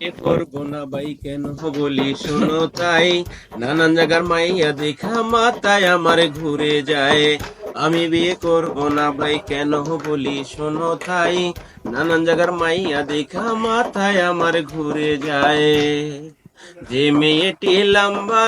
এ করব না ভাই কেন বলি, শোনো তাই, নানান জায়গার মাইয়া দেখা মাথায় আমার ঘুরে যায়। আমি বিয়ে করব না ভাই কেন বলি, শোনো তাই, নানান জায়গার মাইয়া দেখা মাথায় আমার ঘুরে যায়। যে মেয়েটি লম্বা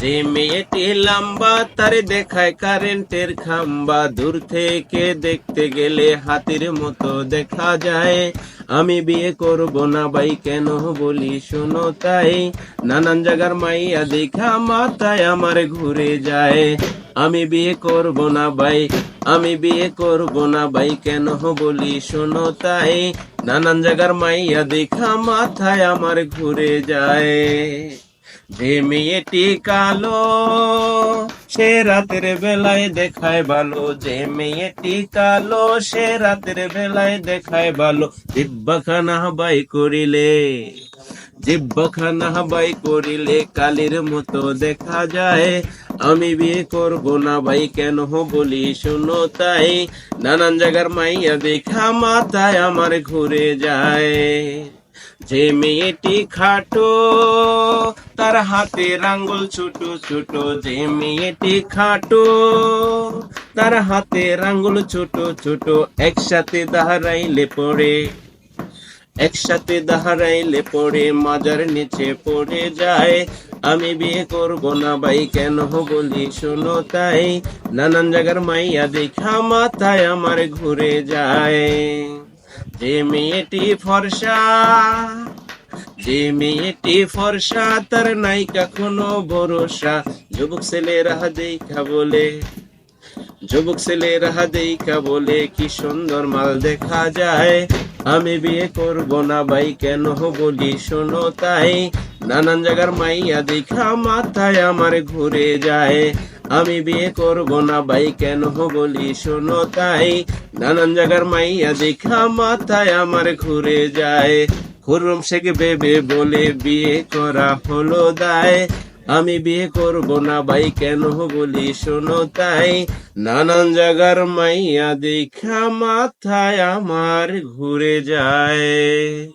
যে মেয়েটি লম্বা, তার দেখায় কারেন্টের খাম্বা। দূর থেকে দেখতে গেলে হাতির মতো দেখা যায়। আমি বিয়ে করব না ভাই, কেন বলি শোনো তাই। নানান জায়গার মাইয়া দেখা মাথায় আমার ঘুরে যায়। আমি বিয়ে করব না ভাই, আমি বিয়ে করব না ভাই, কেন বলি শোনো তাই। নানান জায়গার মাইয়া দেখা মাথায় আমার ঘুরে যায়। যে মেয়েটি কালো। সে রাতের বেলায় দেখায় ভালো। যে মেয়েটি কালো। সে রাতের বেলায় দেখায় ভালো। দিব্যাখানা বাই করিলে, জিব্বখানা বাই করিলে কালির মতো দেখা যায়। আমি বিয়ে করব না ভাই, কেন বলি শুনো তাই। নানান জায়গার মাইয়া দেখা মাথায় আমার ঘুরে যায়। যে মেয়েটি খাটো, তার হাতে আঙ্গুল ছোট ছোট। যে মেয়েটি খাটো, তার হাতে আঙ্গুল ছোট ছোট। একসাথে দাঁড়াইলে পড়ে, একসাথে দাঁড়াইলে পড়ে, মাজার নিচে পড়ে যায়। আমি বিয়ে করব না ভাই, কেন বলি শোনো তাই। নানান জায়গার মাইয়া দেখা মাথায় আমার ঘুরে যায়। যে মেয়েটি ফর্সা, যে মেয়েটি ফর্সা, তার নাই কখনো ভরসা। যুবক ছেলেরা দেখা বলে, যুবক ছেলেরা দেখা বলে, কি সুন্দর মাল দেখা যায়। আমি বিয়ে করব না ভাই, কেন বলি শোনো তাই। নানান জায়গার মাইয়া দেখা মাথায় আমার ঘুরে যায়। আমি বিয়ে করব না ভাই, কেন বলি শোনো তাই। নানান জায়গার মাইয়া দেখা মাথায় আমার ঘুরে যায়। খুরম শেখ বেবে বলে বিয়ে করা হলো দায়। আমি বিয়ে করব না ভাই, কেন বলি শোনো তাই। নানান জায়গার মাইয়া দেখা মাথায় আমার ঘুরে যায়।